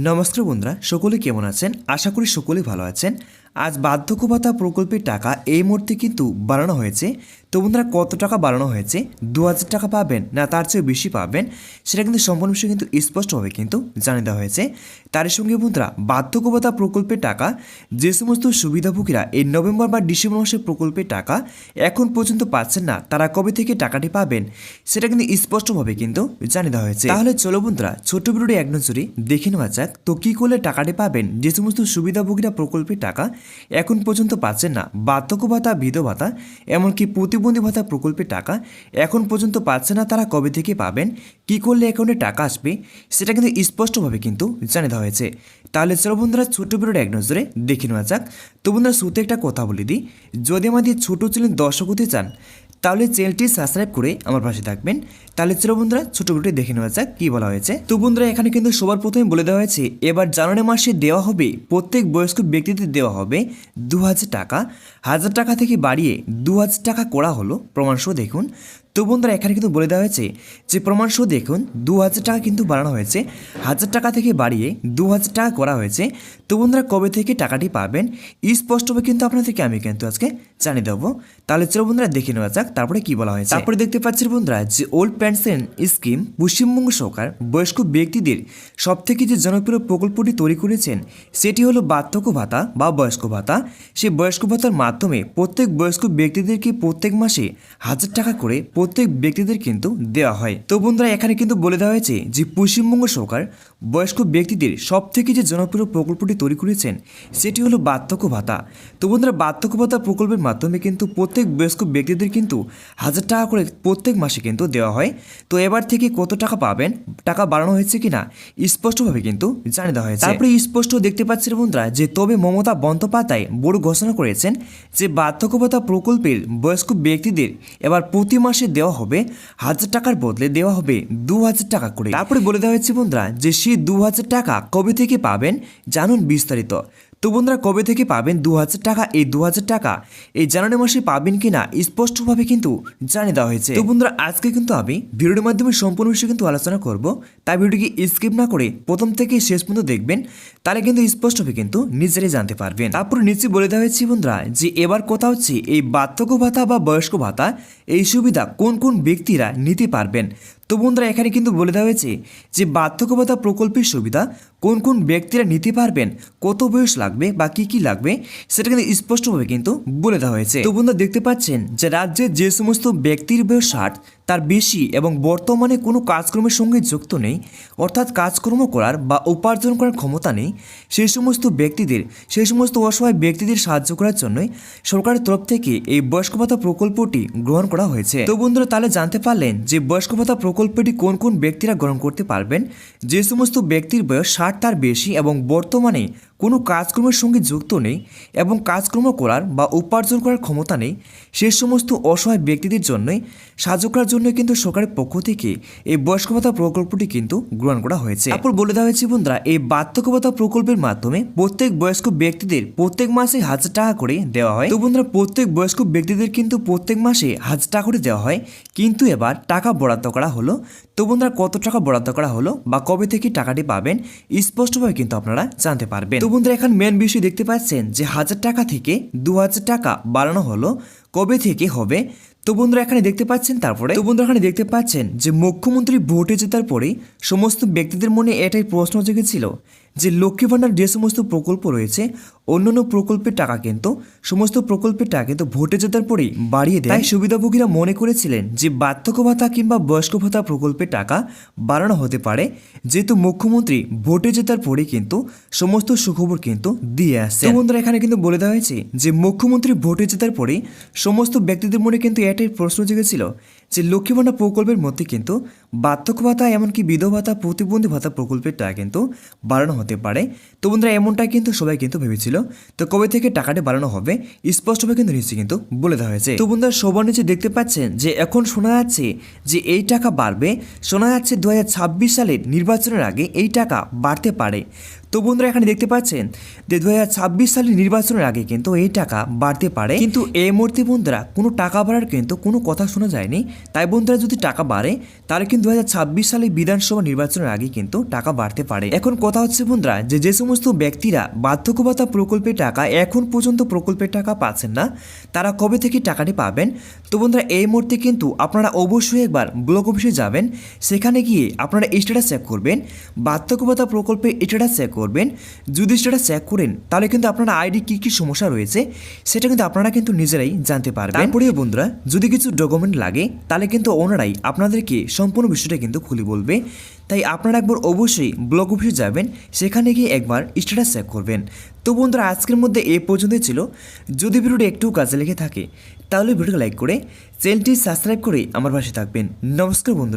নমস্কার বন্ধুরা সকলে কেমন আছেন? আশা করি সকলে ভালো আছেন। আজ বার্ধক্য ভাতা প্রকল্পের টাকা এই মুহূর্তে কিন্তু বাড়ানো হয়েছে। তো বন্ধুরা কত টাকা বাড়ানো হয়েছে? দু হাজার টাকা পাবেন না তার চেয়ে বেশি পাবেন? সেটা কিন্তু সম্পূর্ণ বিষয়ে কিন্তু স্পষ্টভাবে কিন্তু জানিয়ে দেওয়া হয়েছে। তার সঙ্গে বন্ধুরা বার্ধক্য ভাতা প্রকল্পের টাকা, যে সমস্ত সুবিধাভোগীরা এই নভেম্বর বা ডিসেম্বর মাসের প্রকল্পের টাকা এখন পর্যন্ত পাচ্ছেন না, তারা কবে থেকে টাকাটি পাবেন? সেটা কিন্তু স্পষ্টভাবে কিন্তু জানিয়ে দেওয়া হয়েছে। তাহলে চলো বন্ধুরা, ছোট্ট ভিডিওটি এক নজরে দেখে নেওয়া যাক। তো কী করলে টাকাটি পাবেন? যে সমস্ত সুবিধাভোগীরা প্রকল্পের টাকা এখন পর্যন্ত পাচ্ছেন না বার্ধক্য ভাতা বিধ ভাতা এমনকি প্রতিবন্ধী ভাতা প্রকল্পের টাকা। এখন পর্যন্ত পাচ্ছে না তারা কবে থেকে পাবেন, কি করলে অ্যাকাউন্টে টাকা আসবে, সেটা কিন্তু স্পষ্টভাবে কিন্তু জানিয়ে দেওয়া হয়েছে। তাহলে চলো বন্ধুরা ছোট বিরোধ এক নজরে দেখে নেওয়া যাক। তো বন্ধুরা শুরুতে একটা কথা বলে দিই। যদি আমাদের ছোটো ছিলেন দর্শক হতে চান তাহলে চ্যানেলটি সাবস্ক্রাইব করে আমার পাশে থাকবেন। তাহলে চলো বন্ধুরা, ছোটো ভিডিও দেখে নেওয়া যাক কী বলা হয়েছে। তো বন্ধুরা, এখানে কিন্তু সবার প্রথমে বলে দেওয়া হয়েছে, এবার জানুয়ারি মাসে দেওয়া হবে, প্রত্যেক বয়স্ক ব্যক্তিদের দেওয়া হবে দু হাজার টাকা। হাজার টাকা থেকে বাড়িয়ে দু হাজার টাকা করা হলো প্রমাণসহ দেখুন। তো বন্ধুরা, এখানে কিন্তু বলে দেওয়া হয়েছে যে প্রমাণসহ দেখুন, দু হাজার টাকা কিন্তু বাড়ানো হয়েছে। হাজার টাকা থেকে বাড়িয়ে দু হাজার টাকা করা হয়েছে। তো বন্ধুরা, কবে থেকে টাকাটি পাবেন স্পষ্টভাবে কিন্তু আপনাদেরকে আমি কিন্তু আজকে জানিয়ে দেবো। তাহলে চলো বন্ধুরা, দেখে নেওয়া যাক, তারপরে কি বলা হয়েছে। তারপরে দেখতে পাচ্ছি বন্ধুরা যে ওল্ড পেনশন স্কিম পশ্চিমবঙ্গ সরকার, বয়স্ক ব্যক্তিদের সব থেকে যে জনপ্রিয় প্রকল্পটি তৈরি করেছেন, সেটি হলো বার্ধক্য ভাতা বা বয়স্ক ভাতা। সেই বয়স্ক ভাতার মাধ্যমে প্রত্যেক বয়স্ক ব্যক্তিদেরকে প্রত্যেক মাসে হাজার টাকা করে প্রত্যেক ব্যক্তিদের কিন্তু দেওয়া হয়। তো বন্ধুরা, এখানে কিন্তু বলে দেওয়া হয়েছে যে পশ্চিমবঙ্গ সরকার বয়স্ক ব্যক্তিদের সব থেকে যে জনপ্রিয় প্রকল্পটি তৈরি করেছেন, সেটি হলো বার্ধক্য ভাতা। তো বন্ধুরা, বার্ধক্য ভাতা প্রকল্পের মাধ্যমে কিন্তু প্রত্যেক বয়স্ক ব্যক্তিদের কিন্তু হাজার টাকা করে প্রত্যেক মাসে কিন্তু দেওয়া হয়। তো এবার থেকে কত টাকা পাবেন? টাকা বাড়ানো হয়েছে কিনা স্পষ্টভাবে কিন্তু জানিয়ে দেওয়া হয়েছে। তারপরে স্পষ্ট দেখতে পাচ্ছেন বন্ধুরা যে তবে মমতা বন্দ্যোপাধ্যায় বড় ঘোষণা করেছেন যে বার্ধক্যভাতা প্রকল্পের বয়স্ক ব্যক্তিদের এবার প্রতি মাসে দেওয়া হবে হাজার টাকার বদলে দেওয়া হবে দু হাজার টাকা করে। তারপরে বলে দেওয়া হয়েছে বন্ধুরা যে সেই দু হাজার টাকা কবে থেকে পাবেন জানুন বিস্তারিত। তো বন্ধুরা কবে থেকে পাবেন দু হাজার টাকা? এই দু হাজার টাকা এই জানুয়ারি মাসে পাবেন কিনা স্পষ্টভাবে কিন্তু জানিয়ে দেওয়া হয়েছে। তো বন্ধুরা আজকে কিন্তু আমি ভিডিওর মাধ্যমে সম্পূর্ণ বিষয়ে কিন্তু আলোচনা করব। তাই ভিডিওটিকে স্কিপ না করে প্রথম থেকে শেষ পর্যন্ত দেখবেন, তাহলে কিন্তু স্পষ্টভাবে কিন্তু নিজেরাই জানতে পারবেন। তারপর নিচে বলে দেওয়া হয়েছে বন্ধুরা যে এবার কথা হচ্ছে এই বার্ধক্য ভাতা বা বয়স্ক ভাতা এই সুবিধা কোন কোন ব্যক্তিরা নিতে পারবেন? তো বন্ধুরা, এখানে কিন্তু বলে দেওয়া হয়েছে যে বার্ধক্য ভাতা প্রকল্পের সুবিধা কোন কোন ব্যক্তিরা নিতে পারবেন, কত বয়স লাগবে বা কি কি লাগবে, সেটা কিন্তু স্পষ্টভাবে কিন্তু বলে দেওয়া হয়েছে। তো বন্ধুরা, দেখতে পাচ্ছেন যে রাজ্যে যে সমস্ত ব্যক্তির বয়স ষাট তার বেশি এবং বর্তমানে কোনো কাজকর্মের সঙ্গে যুক্ত নেই, অর্থাৎ কাজকর্ম করার বা উপার্জন করার ক্ষমতা নেই সেই সমস্ত ব্যক্তিদের সেই সমস্ত অসহায় ব্যক্তিদের সাহায্য করার জন্যই সরকারের তরফ থেকে এই বয়স্ক ভাতা প্রকল্পটি গ্রহণ করা হয়েছে। তো বন্ধুরা, তাহলে জানতে পারলেন যে বয়স্ক ভাতা প্রকল্পটি কোন কোন ব্যক্তিরা গ্রহণ করতে পারবেন? যে সমস্ত ব্যক্তির বয়স ষাট তার বেশি এবং বর্তমানে কোনো কাজকর্মের সঙ্গে যুক্ত নেই এবং কাজকর্ম করার বা উপার্জন করার ক্ষমতা নেই, সে সমস্ত অসহায় ব্যক্তিদের জন্যই সাহায্য করার জন্য কিন্তু সরকারের পক্ষ থেকে এই বয়স্ক ভাতা প্রকল্পটি কিন্তু গ্রহণ করা হয়েছে। তারপর বলে দেওয়া হয়েছে, বন্ধুরা, এই বার্ধক্য ভাতা প্রকল্পের মাধ্যমে প্রত্যেক বয়স্ক ব্যক্তিদের প্রত্যেক মাসে হাজার টাকা করে দেওয়া হয়। তো বন্ধুরা, প্রত্যেক বয়স্ক ব্যক্তিদের কিন্তু প্রত্যেক মাসে হাজার টাকা করে দেওয়া হয়। কিন্তু এবার টাকা বরাদ্দ করা হলো। তো বন্ধুরা, কত টাকা বরাদ্দ করা হলো বা কবে থেকে টাকাটি পাবেন, স্পষ্টভাবে কিন্তু আপনারা জানতে পারবেন। বন্ধুরা এখন মেন বিষয় দেখতে পাচ্ছেন যে হাজার টাকা থেকে দু হাজার টাকা বাড়ানো হলো। কবে থেকে হবে? তো বন্ধুরা, এখানে দেখতে পাচ্ছেন তারপরে, তো বন্ধুরা, এখানে দেখতে পাচ্ছেন যে মুখ্যমন্ত্রী ভোটে জেতার পরে সমস্ত ব্যক্তিদের মনে এটাই প্রশ্ন জেগেছিল যে লক্ষ্মী ভাণ্ডার যে সমস্ত প্রকল্প রয়েছে, অন্যান্য প্রকল্পের টাকা কিন্তু সমস্ত প্রকল্পের টাকা কিন্তু ভোটে জেতার পরেই বাড়িয়ে দেয়। সুবিধাভোগীরা মনে করেছিলেন যে বার্ধক্য ভাতা কিংবা বয়স্ক ভাতা প্রকল্পের টাকা বাড়ানো হতে পারে। যেহেতু মুখ্যমন্ত্রী ভোটে জেতার পরেই কিন্তু সমস্ত সুখবর কিন্তু দিয়ে আসছে বন্ধুরা, এখানে কিন্তু বলে দেওয়া হয়েছে যে মুখ্যমন্ত্রী ভোটে জেতার পরেই সমস্ত ব্যক্তিদের মনে কিন্তু এটাই প্রশ্ন জেগেছিল যে লক্ষ্মী প্রকল্পের মধ্যে কিন্তু বার্ধক্য ভাতা এমনকি বিধবা ভাতা প্রতিবন্ধী ভাতা প্রকল্পের টাকা কিন্তু বাড়ানো হতে পারে। তো বন্ধুরা এমনটাই কিন্তু সবাই কিন্তু ভেবেছিল। তো কবে থেকে টাকাটা বাড়ানো হবে, স্পষ্টভাবে কিন্তু নিচে কিন্তু বলে দেওয়া হয়েছে। তো বন্ধুরা, সবার নিচে দেখতে পাচ্ছেন যে এখন শোনা যাচ্ছে যে এই টাকা বাড়বে। শোনা যাচ্ছে দু হাজার ছাব্বিশ সালের নির্বাচনের আগে এই টাকা বাড়তে পারে। তো বন্ধুরা এখানে দেখতে পাচ্ছেন যে দু হাজার ছাব্বিশ সালের নির্বাচনের আগে কিন্তু এই টাকা বাড়তে পারে। কিন্তু এই মুহূর্তে বন্ধুরা কোনো টাকা বাড়ার কিন্তু কোনো কথা শোনা যায়নি। তাই বন্ধুরা যদি টাকা বাড়ে, তাহলে কিন্তু দু হাজার ছাব্বিশ সালে বিধানসভা নির্বাচনের আগে কিন্তু টাকা বাড়তে পারে। এখন কথা হচ্ছে বন্ধুরা যে যে সমস্ত ব্যক্তিরা বার্ধক্য ভাতা প্রকল্পের টাকা এখন পর্যন্ত প্রকল্পের টাকা পাচ্ছেন না, তারা কবে থেকে টাকাটি পাবেন? তো বন্ধুরা এই মুহূর্তে কিন্তু আপনারা অবশ্যই একবার ব্লক অফিসে যাবেন। সেখানে গিয়ে আপনারা স্ট্যাটাস চেক করবেন। বার্ধক্য ভাতা প্রকল্পে স্ট্যাটাস চেক করবেন। যদি স্ট্যাটাস চেক করেন, তাহলে কিন্তু আপনার আইডি কী কী সমস্যা রয়েছে, সেটা কিন্তু আপনারা কিন্তু নিজেরাই জানতে পারবেন। তারপরে বন্ধুরা, যদি কিছু ডকুমেন্ট লাগে, তাহলে কিন্তু ওনারাই আপনাদেরকে সম্পূর্ণ বিষয়টা কিন্তু খুলে বলবে। তাই আপনারা একবার অবশ্যই ব্লক অফিসে যাবেন, সেখানে গিয়ে একবার স্ট্যাটাস চেক করবেন। তো বন্ধুরা, আজকের মধ্যে এ পর্যন্তই ছিল। যদি ভিডিওটি একটু কাজে লেগে থাকে, তাহলে ভিডিওটা লাইক করে চ্যানেলটি সাবস্ক্রাইব করে আমার পাশে থাকবেন। নমস্কার বন্ধুরা।